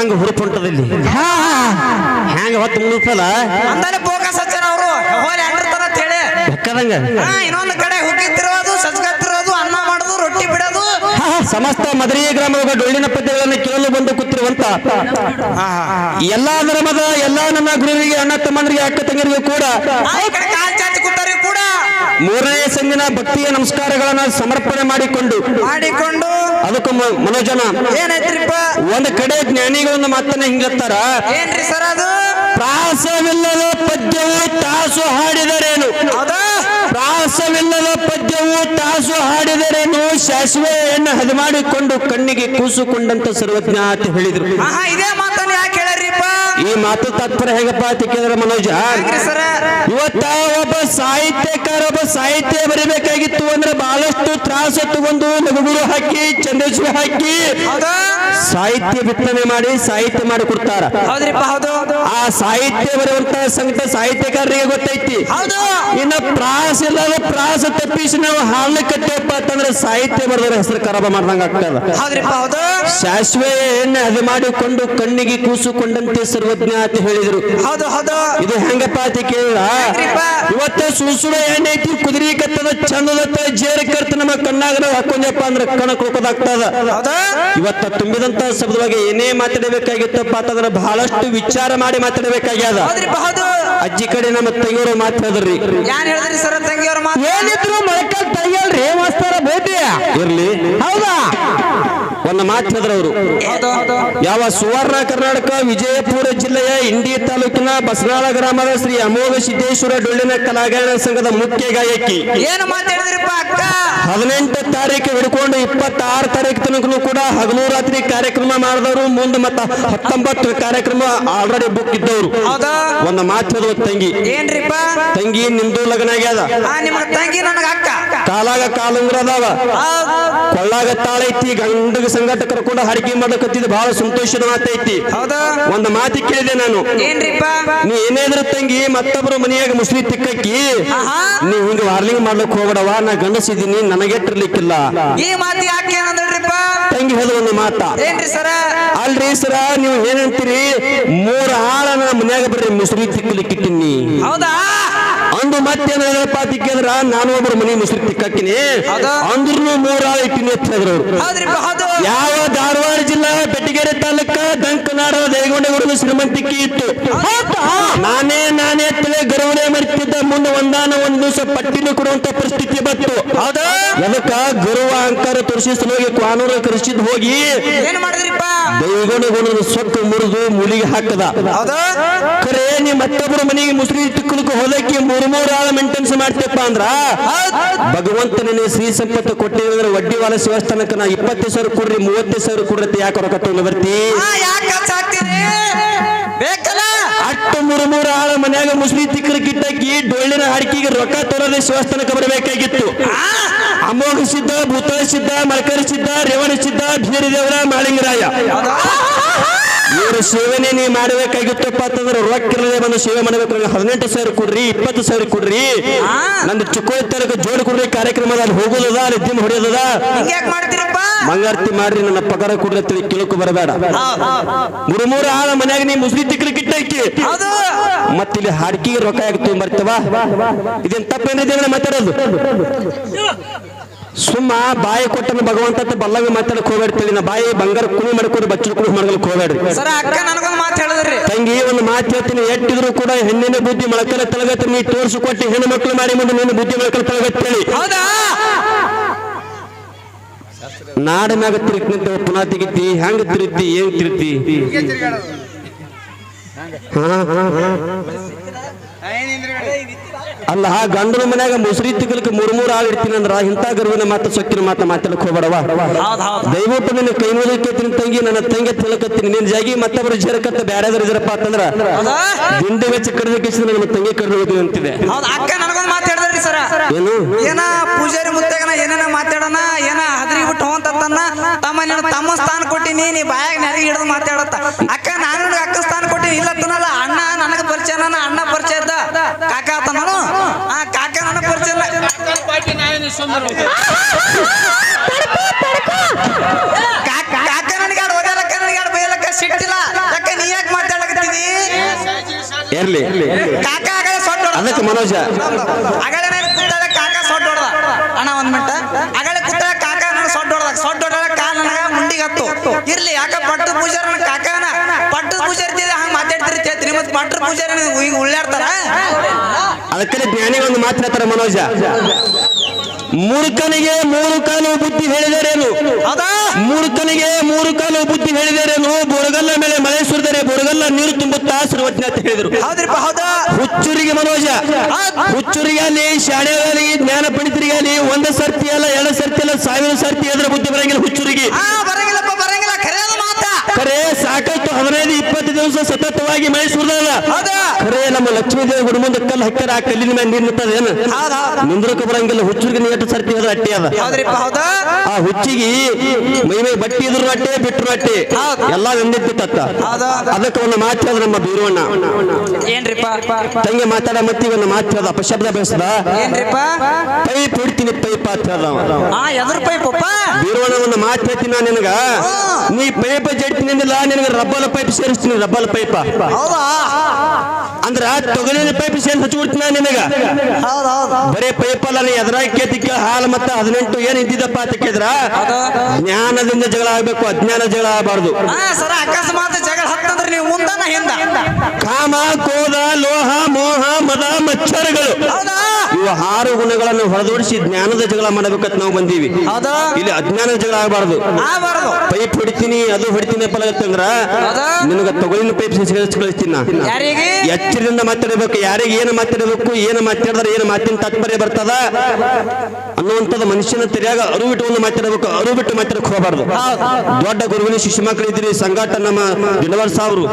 ಹೆಂಗ ಹುರುಪ್ ಹೊಂಟದಲ್ಲಿ ಹಾ. ಹೆಂಗ ಹೊತ್ತು ಮುಳುಪಲ್ಲ ಅಂದಾನೆ ಫೋಕಸ್ ಹಚ್ಚಾರ ಅವರು ಹೋಲಿ ಅಂಡಿರ್ತಾರ ಅಂತ ಹೇಳಿ ಬೆಕ್ಕದಂಗ ಹಾ ಇನ್ನೊಂದು ಕಡೆ ಹುಗ್ಗಿತ್ತಿರೋದು ಸಜ್ಗತ್ತಿರೋದು ಅನ್ನ ಮಾಡೋದು ರೊಟ್ಟಿ ಬಿಡೋದು. ಸಮಸ್ತ ಮದರಿ ಗ್ರಾಮದ ಡೊಳ್ಳಿನ ಪದ್ಯಗಳನ್ನು ಕೇಳಲು ಬಂದು ಕೂತಿರುವಂತ ಎಲ್ಲಾ ಧರ್ಮದ ಎಲ್ಲಾ ನನ್ನ ಗುರುವಿಗೆ ಅಣ್ಣ ತಮ್ಮನಿಗೆ ಅಕ್ಕ ತಂಗಿರಿಗೂ ಕೂಡ ಮೂರನೇ ಸಂದಿನ ಭಕ್ತಿಯ ನಮಸ್ಕಾರಗಳನ್ನ ಸಮರ್ಪಣೆ ಮಾಡಿಕೊಂಡು ಮಾಡಿಕೊಂಡು ಅದಕ್ಕೂ ಮನೋಜನ ಏನೈತ್ರಿಪ್ಪ? ಒಂದ್ ಕಡೆ ಜ್ಞಾನಿಗಳನ್ನ ಮಾತನ್ನ ಹಿಂಗತ್ತಾರ ಏನ್ರಿ ಸರ್ ಅದು? ಪ್ರಾಸವಿಲ್ಲದ ಪದ್ಯವು ತಾಸು ಹಾಡಿದರೇನು? ಪ್ರಾಸವಿಲ್ಲದ ಪದ್ಯವು ತಾಸು ಹಾಡಿದರೇನು? ಶಾಸುವೆಯನ್ನು ಹದಿಮಾಡಿಕೊಂಡು ಕಣ್ಣಿಗೆ ಕೂಸುಕೊಂಡಂತ ಸರ್ವಜ್ಞ ಅಂತ ಹೇಳಿದ್ರು ಆಹಾ ಇದೇ ಮಾತನ್ನ ಯಾಕೆ ಹೇಳ್ಯಾರಿಪ್ಪ ಈ ಮಾತು ತತ್ಪರ ಹೇಗಪ್ಪ ಅಂತ ಕೇಳಿದ್ರೆ ಮನೋಜ ಇವತ್ತ ಒಬ್ಬ ಸಾಹಿತ್ಯಕಾರ ಒಬ್ಬ ಸಾಹಿತ್ಯ ಬರಿಬೇಕಾಗಿತ್ತು ಅಂದ್ರೆ ಬಹಳಷ್ಟು ತ್ರಾಸ ತಗೊಂಡು ನಗುಗುರು ಹಾಕಿ ಚಂದ್ರಶ್ರೀ ಹಾಕಿ ಸಾಹಿತ್ಯ ಬಿತ್ತನೆ ಮಾಡಿ ಸಾಹಿತ್ಯ ಮಾಡಿ ಕೊಡ್ತಾರ. ಆ ಸಾಹಿತ್ಯ ಬರುವಂತ ಸಂಗತ ಸಾಹಿತ್ಯಕಾರರಿಗೆ ಗೊತ್ತೈತಿ. ಇನ್ನ ಪ್ರಾಸ ಇಲ್ಲದ ಪ್ರಾಸ ತಪ್ಪಿಸಿ ನಾವು ಹಾಲು ಕಟ್ಟೆಪ್ಪ ಅಂತಂದ್ರೆ ಸಾಹಿತ್ಯ ಬರೆದ್ರೆ ಹೆಸರು ಖರಾಬ ಮಾಡ್ದಂಗ ಆಗ್ತದ. ಶಾಸ್ವೆ ಎಣ್ಣೆ ಅದು ಮಾಡಿಕೊಂಡು ಕಣ್ಣಿಗೆ ಕೂಸುಕೊಂಡಂತೆ ಅಂತ ಹೇಳಿದ್ರು. ಹೌದು ಹೌದು. ಇದು ಹೆಂಗಪ್ಪ ಅಂತ ಕೇಳ? ಇವತ್ತ ಸುಳ್ಸುಳ ಎಣ್ಣೆ ಐತಿ ಕುದುರೆ ಕತ್ತದ ಚಂದದತ್ತ ಜೇರ ಕರ್ತ ನಮ್ಮ ಕಣ್ಣಾಗ ನಾವು ಹಾಕೊಂಡ್ಯಪ್ಪ ಅಂದ್ರೆ ಕಣ ಕುಳ್ಕೋದಾಗ್ತದ ಇವತ್ತ ತುಂಬಿದಂತ ಶಬ್ದವಾಗಿ ಏನೇ ಮಾತಾಡಬೇಕಾಗಿತ್ತಪ್ಪ ಅಂತಂದ್ರೆ ಬಹಳಷ್ಟು ವಿಚಾರ ಮಾಡಿ ಮಾತಾಡಬೇಕಾಗ್ಯದ. ಅಜ್ಜಿ ಕಡೆ ನಮ್ಮ ತಂಗಿಯವರು ಮಾತಾಡ್ರಿ ಯಾನ್ ಹೇಳಿದ್ರಿ ಸರ್ ತಂಗಿಯವ್ರ ಮಾತು? ಏನಿದ್ರು ಮೊಳಕಾಲ್ ತಂಗಿಯಲ್ರಿ ಮಾಸ್ತಾರ ಬೋಟಿ? ಇರ್ಲಿ. ಹೌದಾ? ಒಂದು ಮಾತು ಹೇಳಿದ್ರು ಅವರು ಯಾವ ಸುವರ್ಣ ಕರ್ನಾಟಕ, ವಿಜಯಪುರ ಜಿಲ್ಲೆಯ ಇಂಡಿ ತಾಲೂಕಿನ ಬಸನಾಳ ಗ್ರಾಮದ ಶ್ರೀ ಅಮೋಘ ಸಿದ್ದೇಶ್ವರ ಡೊಳ್ಳಿನ ಕಲಾಗಾಯನ ಸಂಘದ ಮುಖ್ಯ ಗಾಯಕಿ. ಏನು ಮಾತಾಡಿದ್ರಿಪ್ಪ? ಹದಿನೆಂಟು ತಾರೀಕು ಹಿಡ್ಕೊಂಡು ಇಪ್ಪತ್ತಾರು ತಾರೀಕು ತನಕನು ಕೂಡ ಹಗಲು ರಾತ್ರಿ ಕಾರ್ಯಕ್ರಮ ಮಾಡಿದವರು ಮುಂದೆ ಮತ್ತ ಹತ್ತೊಂಬತ್ತು ಕಾರ್ಯಕ್ರಮ ಆಲ್ರೆಡಿ ಬುಕ್ ಇದ್ದವರು. ಒಂದು ಮಾತು ತಂಗಿ. ಏನ್ರಿಪ್ಪ? ತಂಗಿ ನಿಮ್ದು ಲಗ್ನ ಆಗ್ಯದ? ತಂಗಿ ನನಗ ಅಕ್ಕ. ಕಾಲಾಗ ಕಾಲುಂಗ್ರ ಅದಾವ. ಕೊಳ್ಳಾಗ ಕೊಳ್ಳಾಗ ತಾಳೈತಿ ಗಂಡಗ ಸಂಘಟಕರು ಕೂಡ ಹರಕೆ ಮಾಡಕತ್ತಿದ್ ಬಹಳ ಸಂತೋಷದ ಮಾತೈತಿ ಒಂದು ಮಾತು ಕೇಳಿದೆ ನಾನು. ಏನ್ರಿಪ್ಪ? ನೀ ಏನೇದ್ರ ತಂಗಿ ಮತ್ತೊಬ್ರು ಮನೆಯಾಗ ಮುಸ್ಲಿ ತಿಕ್ಕಕ್ಕಿ ಆಹಾ. ನೀ ಹಿಂಗ ವಾರ್ಲಿಂಗ್ ಮಾಡ್ಲಕ್ ಹೋಗ್ಬೇಡವಾ ನಾ ಗಂಡಸಿದ್ದೀನಿ ನನಗೆಟ್ಟಿರ್ಲಿಕ್ಕಿಲ್ಲ. ಈ ಮಾತು ಯಾಕೆ ಏನಂದ್ರಿಪ್ಪ? ತಂಗಿ ಹೇಳಿದ ಒಂದು ಮಾತ. ಏನ್ರಿ ಸರ? ಅಲ್ರಿ ಸರ ನೀವು ಏನಂತೀರಿ? ಮೂರ ಆಳ ನನ್ನ ಮನ್ಯಾಗ ಬರ್ರಿ ಮುಸ್ಲಿ ತಿಕ್ಕಲಿಕ್ಕಿಟ್ಟಿನಿ ಹೌದಾ? ಅಂದು ಮತ್ತೇನ ತಿಕ್ಕಂದ್ರ ನಾನು ಒಬ್ಬರು ಮನೆ ಮುಸುರಿ ತಿಕ್ಕಿನಿ? ಅಂದ್ರೂ ಮೂರ ಆಳ ಇಟ್ಟಿನಿ ಅಂತ ಹೇಳಿದ್ರು ಯಾವ ಧಾರವಾಡ ಜಿಲ್ಲಾ ಬೆಟ್ಟಿಗೆರೆ ತಾಲೂಕ ದಂಕನಾಡ ದೇಗೊಂಡಗುಡಿನ ಶ್ರೀಮಂತಿಕೆ ಇತ್ತು. ನಾನೇ ನಾನೇ ತಲೆ ಗರ್ವಣೆ ಮಾಡುತ್ತಿದ್ದ ಮುಂದೆ ಒಂದಾನ ಒಂದು ದಿವಸ ಪಟ್ಟಿನ ಕೊಡುವಂತ ಪರಿಸ್ಥಿತಿ ಬಂತು. ಹೌದಾ. ಅದಕ್ಕ ಗುರುವ ಅಂಕಾರ ತೋರಿಸಿ ಸಲುವಾಗಿ ಕ್ವಾನೂರ ಕರೆಸಿದ್ ಹೋಗಿ ಏನ್ ಮಾಡಿದ್ರಿಪ್ಪ? ಮುರಿದು ಮುಳಿಗೆ ಹಾಕದ. ಖರೆ ನೀ ಮತ್ತೊಬ್ಬರ ಮನೆಗೆ ಮುಸ್ಲಿ ತಿಕ್ಕಲಿಕ್ಕೆ ಹೋದಕ್ಕೆ ಮೂರು ಮೂರು ಆಳ ಮೇಂಟೆನ್ಸ್ ಮಾಡ್ತೇಪ್ಪ ಅಂದ್ರ? ಭಗವಂತ ನಿನ್ನೆ ಶ್ರೀ ಸಂಪತ್ತು ಕೊಟ್ಟಿದ್ರೆ ಅಂದ್ರೆ ವಡ್ಡಿವಾಲ ಶಿವಸ್ಥಾನಕ್ಕೆ ನಾ ಇಪ್ಪತ್ತು ಸಾವಿರ ಕೊಡ್ರಿ ಮೂವತ್ತು ಸಾವಿರ ಕೊಡ್ರಿ ಯಾಕೆ ರೊಕ್ಕ ತಗೊಂಡು ಬರ್ತಿ? ಮೂರು ಮೂರು ಆಳ ಮನ್ಯಾಗ ಮುಸ್ಲಿ ತಿಕ್ಕರ ಕಿಟ್ಟಕ್ಕಿ ಡೊಳ್ಳಿನ ಹಾಡಿಕೆಗೆ ರೊಕ್ಕ ತೋರದ ಶಿವಸ್ಥಾನಕ್ಕೆ ಬರಬೇಕಾಗಿತ್ತು. ಅಮೋಘ ಸಿದ್ಧ ಭೂತ ಸಿದ್ಧ ಮಳಕರಿ ಸಿದ್ಧ ರೇವಣ ಸಿದ್ಧ ಬೀರದೇವರ ದೇವರ ಮಾಳಿಂಗರಾಯ ಇವರು ಸೇವನೆ ನೀ ಮಾಡಬೇಕಾಗಿತ್ತಪ್ಪ ಅಂತಂದ್ರೆ ರೊಕ್ಕ ಇರದೆ ಬಂದು ಸೇವೆ ಮಾಡಬೇಕು ಹದಿನೆಂಟು ಸಾವಿರ ಕೊಡ್ರಿ ಇಪ್ಪತ್ತು ಸಾವಿರ ಕೊಡ್ರಿ. ನಂದು ಚಿಕ್ಕೋಳಿ ತಾಲೂಕು ಜೋಡಿ ಕೊಡ್ರಿ ಕಾರ್ಯಕ್ರಮ ಅಲ್ಲಿ ಹೋಗೋದದ ಅಲ್ಲಿ ದಿನ ಹೊಡೆಯೋದದ. ಮಂಗಾರ್ತಿ ಮಾಡ್ರಿ ನನ್ನ ಪಗಾರ ಕೊಡ್ರಿ ತಿಳಿ ಕೇಳಕ್ಕೂ ಬರಬೇಡ. ಮೂರು ಮೂರು ಆಳ ಮನ್ಯಾಗ ನೀ ಮುಸ್ಲಿ ತಿಕ್ಕಲಿ ಕಿಟ್ಟಾಕಿ ಮತ್ತೆ ಮತ್ತಿಲ್ಲಿ ಹಾಡ್ಕಿಗೆ ರೊಕ್ಕ ಯಾಕೆ ಬರ್ತವಾ ಇದೇನ್ ತಪ್ಪೇನಿದೆ ಮಾತಾಡೋದು. ಸುಮ್ಮ ಬಾಯಿ ಕೊಟ್ಟನ ಭಗವಂತ ಬಲ್ಲಗ ಮಾತಾಡಕ್ ಹೋಗ್ಬೇಡ್ತೀವಿ ನಾ ಬಾಯಿ ಬಂಗಾರ ಕುಣಿ ಮಾಡ್ಕೊಂಡು ಬಚ್ಚಲು ಕುಣಿ ಮಾಡ್ಕೊಳಕ್ ಹೋಗ್ಬೇಡ್ರಿ. ತಂಗಿ ಒಂದು ಮಾತು ಹೇಳ್ತೀನಿ. ಎಟ್ಟಿದ್ರು ಕೂಡ ಹೆಣ್ಣಿನ ಬುದ್ಧಿ ಮೊಳಕಲ ತಲಗತ್ತ. ನೀ ತೋರಿಸಿ ಕೊಟ್ಟು ಹೆಣ್ಣು ಮಕ್ಕಳು ಮಾಡಿ ಮುಂದೆ ನಿನ್ನ ಬುದ್ಧಿ ಮೊಳಕಲ ತಲಗತ್ತೇಳಿ ಹೌದಾ? ನಾಡ ಮ್ಯಾಗ ತಿರುಗ್ತಂತ ಪುನಃ ತೆಗಿತಿ ಹೆಂಗ್ ತಿರುತ್ತಿ ಏನ್ ತಿರುತಿ ಹಾ, ಹಾ, ಹಾ. ಅಲ್ಲ ಗಂಡನ ಮನ್ಯಾಗ ಮುಸರಿ ತಿಕ್ಕಲಿಕ್ಕೆ ಮೂರ್ ಮೂರ್ ಆಳ್ ಇರ್ತೀನಿ ಅಂದ್ರ ಇಂಥ ಗರ್ವಿನ ಮಾತು ಸೊಕ್ಕಿನ ಮಾತ ಮಾತಾಡಕ್ ಹೋಗ್ಬೇಡವ ದಯವಿಟ್ಟು ನಿನ್ನ ಕೈ ಮುಗಿಕತ್ತೀನಿ ತಂಗಿ ನನ್ನ ತಂಗಿ ತಿಳಕತ್ತೀನಿ. ನಿನ್ ಜಾಗಿ ಮತ್ತೊಬ್ಬರು ಜರಕತ್ತ ಬ್ಯಾರೆದ್ರ ಇದ್ರಪ್ಪ ಅಂತಂದ್ರ ದಿಂಡಿ ವೆಚ್ಚ ಕಡ್ದಕ್ಕಿಸಿ ನನ್ನ ತಂಗಿ ಕಡ್ದು ಹೋಗ್ತೀನಿ ಅಂತಿದೆ. ಏನು? ಏನ ಪೂಜಾರಿ ಮುತ್ತಾಗನ ಏನೇನ ಮಾತಾಡೋಣ ಏನ ಹದ್ರಿ ಬಿಟ್ಟು ಹೋಂತನ್ನ ತಮ್ಮ ನೀನು ತಮ್ಮ ಸ್ಥಾನ ಕೊಟ್ಟಿನಿ ನೀ ಬಾಯಾಗ ನೆರಗಿ ಹಿಡಿದು ಮಾತಾಡತ್ತ. ಅಕ್ಕ ನಾನು ಅಕ್ಕ ಸ್ಥಾನ ಕೊಟ್ಟಿ ಇಲ್ಲ ಅಣ್ಣ ನನಗೆ ಪರಿಚಯ ನನ್ನ ಅಣ್ಣ ಪರಿಚಯ ಇದ್ದ ಕಾಕ ಕಾಕ ಕಾಕ ನನಗೆ ಆಡ್ ಸಿಟ್ಟಿಲ್ಲ. ನನಗೆ ನೀ ಯಾಕೆ ಸಿಟ್ಟಿಲ್ಲ ಇರ್ಲಿ ಕಾಕ ಆಗಲೇ ಸೊಟ್ಟ ಅದಕ್ಕೆ ಮನೋಜ. ಅಗಳೇ ನಾನು ಕೂತಾಗ ಕಾಕ ಸೊಟ್ಟ ಹೊಡ್ದ. ಅಣ್ಣ ಒಂದ್ ಮಿನಿಟ್. ಅಗಳೇ ಕೂತಾಗ ಕಾಕ ನನಗೆ ಸೊಟ್ಟ ಹೊಡ್ದ. ಸೊಟ್ಟ ಹೊಡ್ದಾಗ ಕಾಲ್ ನನಗ ಮುಂಡಿಗೆ ಹತ್ತು. ಇರ್ಲಿ ಯಾಕ ಪಟ್ಟು ಪೂಜಾರ ನನ್ನ ಕಾಕನ? ಪಟ್ಟು ಪೂಜಾರಿ ಹಂಗ ಮಾತಾಡ್ತಿರಿ ತೇತ್ರಿ ಮತ್ತೆ ಪಟ್ಟು ಪೂಜಾರಿ ಹಿಂಗ ಉಳ್ಳಾಡ್ತಾರ? ಅದಕ್ಕೆ ಜ್ಞಾನಿ ಒಂದು ಮಾತಾಡ್ತಾರೆ ಮನೋಜ. ಮೂರ್ಖನಿಗೆ ಮೂರು ಕಾಲು ಬುದ್ಧಿ ಹೇಳಿದರೇನು? ಅದ ಮೂರ್ಖನಿಗೆ ಮೂರು ಕಾಲು ಬುದ್ಧಿ ಹೇಳಿದರೇನು? ಬೋರ್ಗಲ್ಲ ಮೇಲೆ ಮಳೆ ಸುರಿದರೆ ಬುಡಗಲ್ಲ ನೀರು ತುಂಬುತ್ತಾ ಸರ್ವಜ್ಞ ಅಂತ ಹೇಳಿದರು. ಹುಚ್ಚುರಿಗೆ ಮನೋಜ. ಹುಚ್ಚುರಿಗಾಲಿ ಅಲ್ಲಿ ಶಾಲೆಗಳಲ್ಲಿ ಜ್ಞಾನ ಪಂಡಿತರಿಗೆ ಒಂದು ಸರ್ತಿ ಅಲ್ಲ ಎರಡ ಸರ್ತಿ ಅಲ್ಲ ಸಾವಿರ ಸರ್ತಿ ಅದರ ಬುದ್ಧಿ ಬರಂಗಿಲ್ಲ ಹುಚ್ಚುರಿಗೆ ಹಾ ಬರಂಗಿಲ್ಲಪ್ಪ ಬರಂಗಿಲ್ಲ ಖರೇದ ಮಾತ ಖರೆ ಸಾಕಷ್ಟು ದಿವಸ ಸತತವಾಗಿ ಮಳೆ ಸುರಿದಲ್ಲ ಹೌದಾ? ಖರೆ ನಮ್ಮ ಲಕ್ಷ್ಮೀ ಗುಡಿ ಮುಂದೆ ಕಲ್ಲು ಹಾಕ್ಯಾರ ಆ ಕಲ್ಲಿನ ಮೇಲೆ ನೀರು ನಿಂತದ ಏನು? ನಿಂದ್ರಕ್ಕೆ ಬರಂಗಿಲ್ಲ ಹುಚ್ಚುರಿಗೆ ನೀರು ಸರ್ತಿ ಅದ ಅಟ್ಟಿ ಅದ. ಆ ಹುಚ್ಚಿಗೆ ಮೈ ಮೈ ಬಟ್ಟಿ ಇದ್ರು ಅಟ್ಟೆ ಬಿಟ್ಟರು ಅಟ್ಟೆ. ಎಲ್ಲಾ ಒಂದಿತ್ತಿತ್ತ. ಅದಕ್ಕೆ ಒಂದು ಮಾತು ನಮ್ಮ ಬೀರವಣ್ಣ ಏನ್ರಿಪ್ಪ ತಂಗಿ ಮಾತಾಡ ಮತ್ತಿ ಒಂದು ಮಾತು ಹೇಳ್ದ ಅಪಶಬ್ದ ಬೇಸದ ಏನ್ರಿಪ್ಪ ಪೈಪ್ ಹಿಡ್ತೀನಿ ಪೈಪ್ ಅಂತ ಹೇಳ್ದ ಎದ್ರ ಬೀರವಣ್ಣ ಒಂದು ಮಾತು ಹೇಳ್ತೀನಿ ನಾನು ನಿನಗ. ನೀ ಪೈಪ್ ಜಡ್ತೀನಿ ಅಂದಿಲ್ಲ ನಿನಗೆ ರಬ್ಬಲ್ ಪೈಪ್ ಸೇರಿಸ್ತೀನಿ ರಬ್ಬಲ್ ಪೈಪ್. ಅಂದ್ರ ತೊಗಲಿನ ಪೈಪ್ ಸೇರಿ ಹಚ್ಚಿಬಿಡ್ತೀನಿ ನಾನು ನಿನಗ. ಬರೇ ಪೈಪ್ ಅಲ್ಲ ನೀ ಎದ್ರಾಗ ಕೇತಿಕ್ಕ ಹಾಲು ಮತ್ತ ಹದಿನೆಂಟು ಏನ್ ಇದ್ದಿದ್ದಪ್ಪ ಅಂತ ಕೇಳಿದ್ರ? ಜ್ಞಾನದಿಂದ ಜಗಳ ಆಗ್ಬೇಕು ಅಜ್ಞಾನ ಜಗಳ ಆಗಬಾರ್ದು. ಅಕಸ್ಮಾತ್ ಜಗಳ ಹತ್ತಂದ್ರೆ ನೀವು ಮುಂದನ ಹಿಂದ. ಕಾಮ ಕೋದ ಲೋಹ ಮೋಹ ಮದ ಮಚ್ಚರಗಳು. ಇವು ಆರು ಗುಣಗಳನ್ನು ಹೊರದೋಡಿಸಿ ಜ್ಞಾನದ ಜಗಳ ಮಾಡಬೇಕಂತ ನಾವು ಬಂದೀವಿ. ಇಲ್ಲಿ ಅಜ್ಞಾನ ಜಗಳ ಆಗಬಾರ್ದು. ಆಗಬಾರ್ದು. ಪೈಪ್ ಹೊಡಿತೀನಿ ಅದು ಹೊಡಿತೀನಿ ಪಲಗತ್ತಂದ್ರ? ನಿನಗ ತೊಗಲಿನ ಪೈಪ್ ಕಳಿಸ್ತೀನಿ ಎಚ್ಚರದಿಂದ ಮಾತಾಡಬೇಕು. ಯಾರಿಗೆ ಏನು ಮಾತಾಡಬೇಕು ಏನು ಮಾತಾಡಿದ್ರೆ ಏನು ಮಾತಿನ ತಾತ್ಪರ್ಯ ಬರ್ತದ ಅನ್ನುವಂಥದ್ದು ಮನುಷ್ಯನ ತೆರೆಯಾಗ ಅರು ಬಿಟ್ಟು ಒಂದು ಮಾತಾಡಬೇಕು ಅರು ಬಿಟ್ಟು ಮಾತಾಡಕ್ ಹೋಗಬಾರ್ದು. ದೊಡ್ಡ ಗುರುವಿನ ಶಿಶು ಮಕ್ಕಳು ಸಂಘಟ ನಮ್ಮ ದಿನವರ್ ಸಾವ್ರು.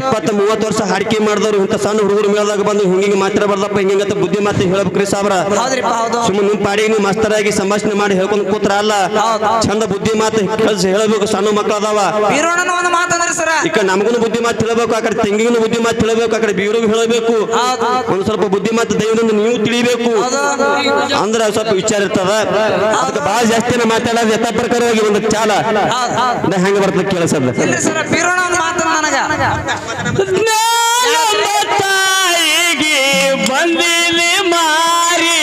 ಇಪ್ಪತ್ತ ಮೂವತ್ತು ವರ್ಷ ಹಾಡಿಕೆ ಮಾಡಿದವರು ಇಂಥ ಸಣ್ಣ ಹುಡುಗರು ಮೇಳದಾಗ ಬಂದು ಹಿಂಗಿಂಗ್ ಮಾತಾಡಬಾರ್ದಪ್ಪ ಹಿಂಗಿಂಗಂತ ಬುದ್ಧಿ ಮಾತು ಹೇಳ್ಬೇಕ್ರಿ ಸಾವಿರ ಸುಮ್ಮನೆ ನಿಮ್ ಪಾಡಿಗೆ ನೀವು ಮಾಸ್ತರಾಗಿ ಸಂಭಾಷಣೆ ಮಾಡಿ ಹೇಳ್ಕೊಂಡ್ ಕೂತ್ರ ಅಲ್ಲ. ಚಂದ ಬುದ್ಧಿ ಮಾತು ಹೇಳಬೇಕು ಸಣ್ಣ ಮಕ್ಕಳು ಅದಾವ. ವೀರೋಣನ ಒಂದು ಮಾತಂದ್ರಿ ಸರ ಈ ಕಡೆ ನಮಗೂ ಬುದ್ಧಿ ಮಾತು ತಿಳ್ಬೇಕು ಆ ಕಡೆ ತಂಗಿಗೂ ಬುದ್ಧಿ ಮಾತು ತಿಳ್ಬೇಕು ಆ ಕಡೆ ಬೀರು ಹೇಳಬೇಕು. ಒಂದ್ ಸ್ವಲ್ಪ ಬುದ್ಧಿ ಮಾತು ದೈವದಿಂದ ನೀವು ತಿಳಿಬೇಕು. ಅಂದ್ರ ಸ್ವಲ್ಪ ವಿಚಾರ ಇರ್ತದ. ಅದಕ್ಕೆ ಬಹಳ ಜಾಸ್ತಿ ಮಾತಾಡೋದು ಯಥ ಪ್ರಕಾರವಾಗಿ ಒಂದು ಚಾಲ. ಹೆಂಗ ಬರ್ತದೆ ಕೇಳ ಸರ್ ಒಂದು ಮಾತು ನನಗ. ಬಂದಿಲಿ ಮಾರಿ.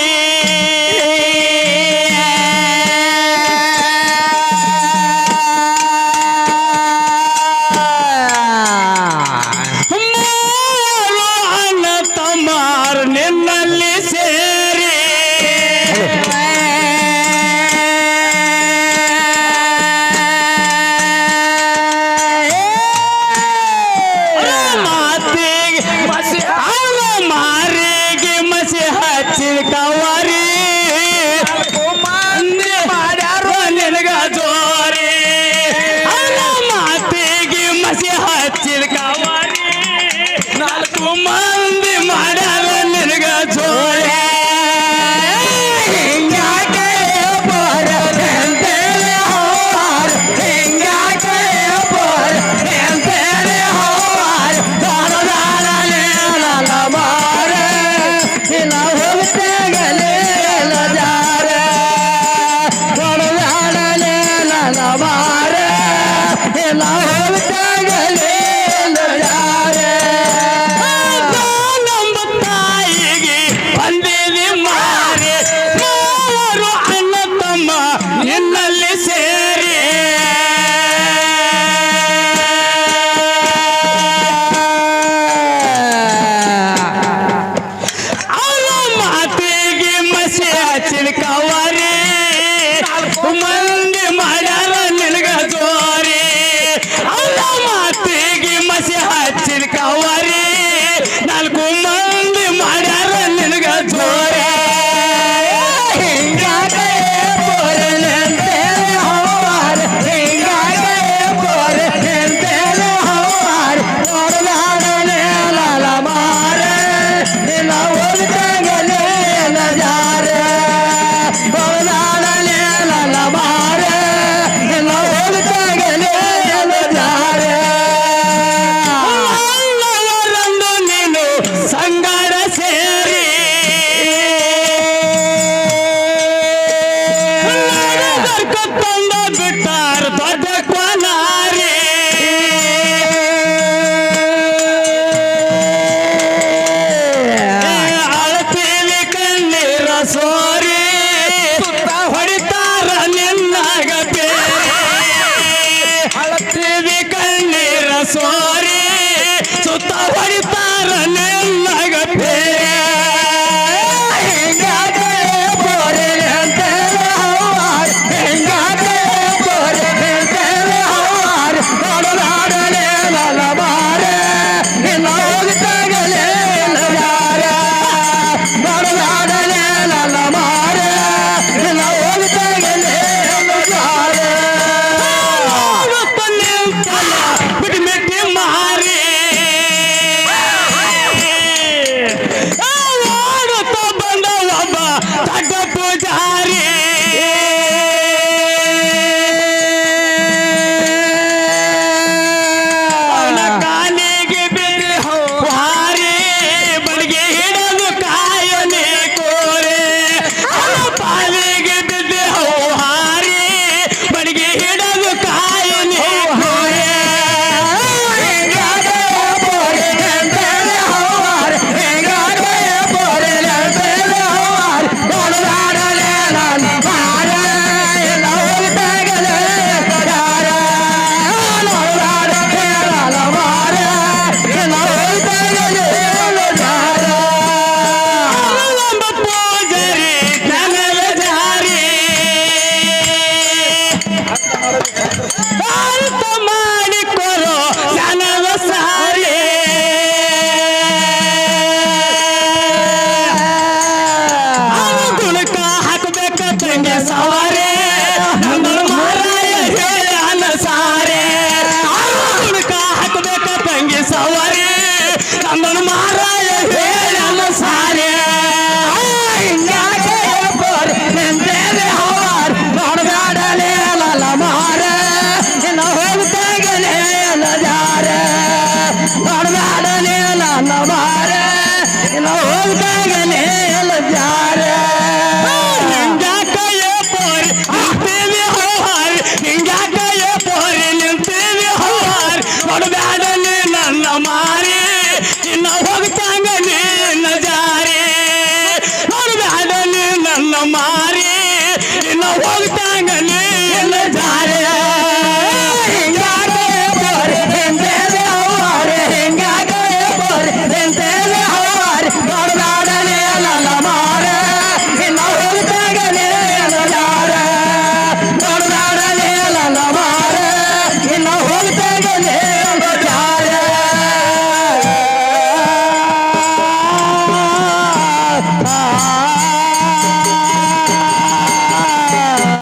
Allah.